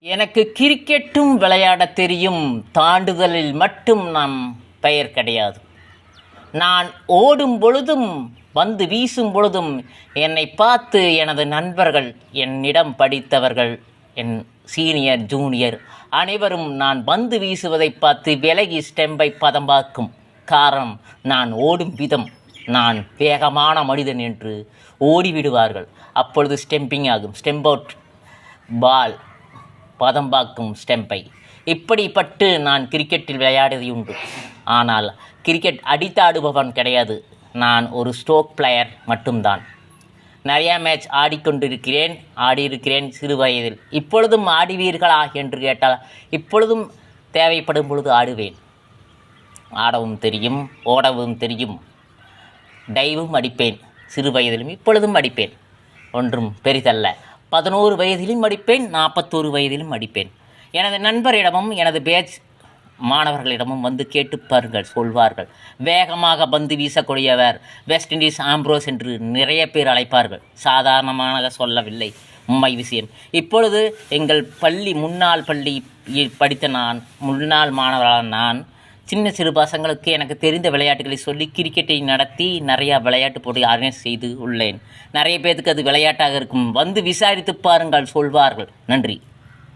எனக்கு கிரிக்கெட்டும் விளையாடத் தெரியும். தாண்டுதலில் மட்டும் நம் பெயர் கிடையாது. நான் ஓடும் பொழுதும் வந்து வீசும் பொழுதும் என்னை பார்த்து எனது நண்பர்கள் என்னிடம் படித்தவர்கள் என் சீனியர் ஜூனியர் அனைவரும் நான் பந்து வீசுவதை பார்த்து விலகி ஸ்டெம்பை பதம்பாக்கும். காரணம் நான் ஓடும் விதம். நான் வேகமான மனிதன் என்று ஓடிவிடுவார்கள். அப்பொழுது ஸ்டெம்பிங் ஆகும். ஸ்டெம்பவுட் பால் பதம்பாக்கும் ஸ்டெம்பை. இப்படிப்பட்டு நான் கிரிக்கெட்டில் விளையாடியது உண்டு ஆனால் கிரிக்கெட் அடித்தாடுபவன் கிடையாது. நான் ஒரு ஸ்ட்ரோக் பிளேயர் மட்டும்தான். நிறையா மேட்ச் ஆடிக்கொண்டிருக்கிறேன் ஆடியிருக்கிறேன் சிறு வயதில். இப்பொழுதும் ஆடுவீர்களா என்று கேட்டால் இப்பொழுதும் தேவைப்படும் பொழுது ஆடுவேன். ஆடவும் தெரியும் ஓடவும் தெரியும். டைவும் அடிப்பேன். சிறு வயதிலும் இப்பொழுதும் அடிப்பேன். ஒன்றும் பெரிதல்ல. பதினோரு வயதிலும் அடிப்பேன் நாற்பத்தோரு வயதிலும் அடிப்பேன். எனது நண்பரிடமும் எனது பேட்ச் மாணவர்களிடமும் வந்து கேட்டு பாருங்கள் சொல்வார்கள். வேகமாக பந்து வீசக்கூடியவர் வெஸ்ட் இண்டீஸ் ஆம்ப்ரோஸ் என்று நிறைய பேர் அழைப்பார்கள். சாதாரணமாக சொல்லவில்லை உண்மை விஷயம். இப்பொழுது எங்கள் பள்ளி முன்னாள் பள்ளி படித்த நான் முன்னாள் மாணவரான நான் சின்ன சிறு பசங்களுக்கு எனக்கு தெரிந்த விளையாட்டுகளை சொல்லி கிரிக்கெட்டை நடத்தி நிறையா விளையாட்டு போட்டி ஆர்கனைஸ் செய்து உள்ளேன். நிறைய பேர்த்துக்கு அது விளையாட்டாக இருக்கும். வந்து விசாரித்து பாருங்கள் சொல்வார்கள். நன்றி.